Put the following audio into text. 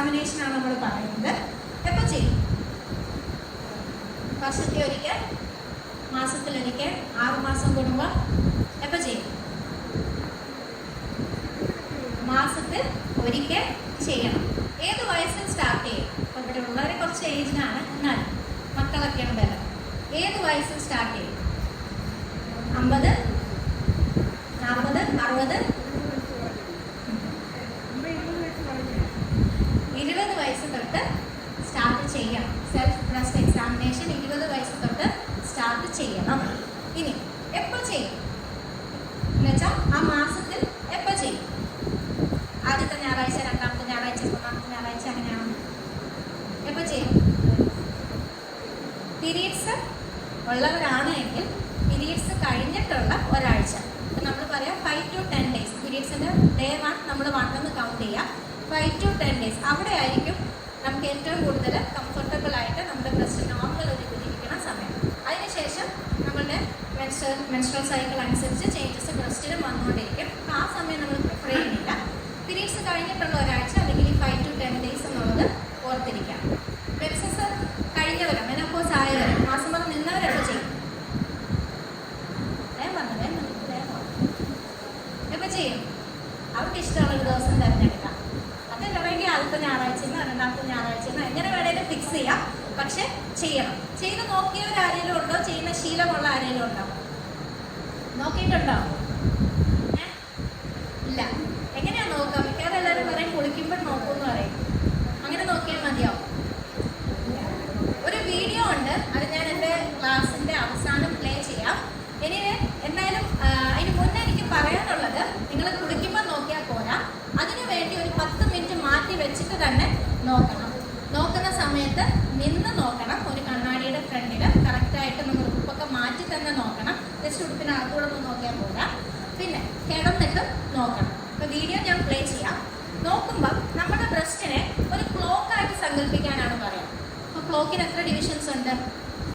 Examination ആണ് നമ്മൾ പറയുന്നത്. എപ്പോൾ ചെയ്യും? വർഷത്തിൽ ഒരിക്കൽ മാസത്തിൽ മാസത്തിലൊരിക്കൽ ആറുമാസം കൂടുമ്പോൾ എപ്പോൾ ചെയ്യും? മാസത്തിൽ ഒരിക്കൽ ചെയ്യണം. ഏത് വയസ്സിൽ സ്റ്റാർട്ട് ചെയ്യും? അപ്പോൾ ഇവിടെ ഉള്ളവരെ കുറച്ച് ഏജിനാണ് എന്നാൽ മക്കളൊക്കെയാണ് ബലം ഏത് വയസ്സിൽ സ്റ്റാർട്ട് ചെയ്യും? അമ്പത് നാൽപ്പത് അറുപത് ചെയ്യണം സെൽഫ് ട്രസ്റ്റ് എക്സാമിനേഷൻ ഇരുപത് വയസ്സ് തൊട്ട് സ്റ്റാർട്ട് ചെയ്യണം. ഇനി എപ്പോൾ ചെയ്യും? എന്നുവെച്ചാൽ ആ മാസത്തിൽ എപ്പോൾ ചെയ്യും? ആദ്യത്തെ ഞായറാഴ്ച രണ്ടാമത്തെ ഞായറാഴ്ച മൂന്നാമത്തെ ഞായറാഴ്ച അങ്ങനെയാണ്? എപ്പോൾ ചെയ്യും? പീരീഡ്സ് ഉള്ളവരാണ് എങ്കിൽ പീരീഡ്സ് കഴിഞ്ഞിട്ടുള്ള ഒരാഴ്ച. നമ്മൾ പറയാം ഫൈവ് ടു ടെൻ ഡേയ്സ് പീരീഡ്സിന്റെ ഡേ വൺ നമ്മൾ വൺ എന്ന് കൗണ്ട് ചെയ്യാം. ഫൈവ് ടു ടെൻ ഡേയ്സ് അവിടെ ആയിരിക്കും നമുക്ക് ഏറ്റവും കൂടുതൽ കംഫർട്ടബിൾ ആയിട്ട് നമ്മുടെ ബ്രസ്റ്റ് നോർമൽ ഒരു ഇതിലിരിക്കുന്ന സമയം. അതിനുശേഷം നമ്മളുടെ മെൻസ്ട്രൽ മെൻസ്ട്രൽ സൈക്കിൾ അനുസരിച്ച് ചേഞ്ചസ് ബ്രസ്റ്റിലും വന്നുകൊണ്ടിരിക്കും. ആ സമയം നമ്മൾ പ്രിഫർ ചെയ്യുന്നില്ല. പീരീഡ്സ് കഴിഞ്ഞിട്ടുള്ള ഒരാഴ്ച അല്ലെങ്കിൽ ഈ ഫൈവ് ടു ടെൻ ഡേയ്സ് എന്നുള്ളത് ഓർത്തിരിക്കാം. മെൻസസ് കഴിഞ്ഞവരും മെനോപ്പോസ് ആയവരും മാസം വന്ന് നിന്നവരൊക്കെ ചെയ്യും. വേഗം പറഞ്ഞു വേഗം ചെയ്യും. അവർക്ക് ഇഷ്ടമുള്ള ദിവസം തിരഞ്ഞെടുക്കാം അതല്ലെങ്കിൽ ഞായറാഴ്ച രണ്ടാമത്തെ ഞായറാഴ്ചന്നോ എങ്ങനെ വേണേലും ഫിക്സ് ചെയ്യാം. പക്ഷെ ചെയ്യണം. ചെയ്ത് നോക്കിയവരാരെങ്കിലും ഉണ്ടോ? ചെയ്യുന്ന ശീലമുള്ള ആരെങ്കിലും ഉണ്ടോ? നോക്കിയിട്ടുണ്ടോ? വെച്ചിട്ട് തന്നെ നോക്കണം. നോക്കുന്ന സമയത്ത് നിന്ന് നോക്കണം. ഒരു കണ്ണാടിയുടെ ഫ്രണ്ടിൽ കറക്റ്റായിട്ട് നമ്മൾ ഉടുപ്പൊക്കെ മാറ്റി തന്നെ നോക്കണം. ജസ്റ്റ് ഉടുപ്പിന് അകത്തൂടെ ഒന്ന് നോക്കിയാൽ പോരാ. പിന്നെ കിടന്നിട്ട് നോക്കണം. അപ്പോൾ വീഡിയോ ഞാൻ പ്ലേ ചെയ്യാം. നോക്കുമ്പോൾ നമ്മുടെ ബ്രസ്റ്റിനെ ഒരു ക്ലോക്കായിട്ട് സങ്കല്പിക്കാനാണ് പറയാം. അപ്പോൾ ക്ലോക്കിന് എത്ര ഡിവിഷൻസ് ഉണ്ട്?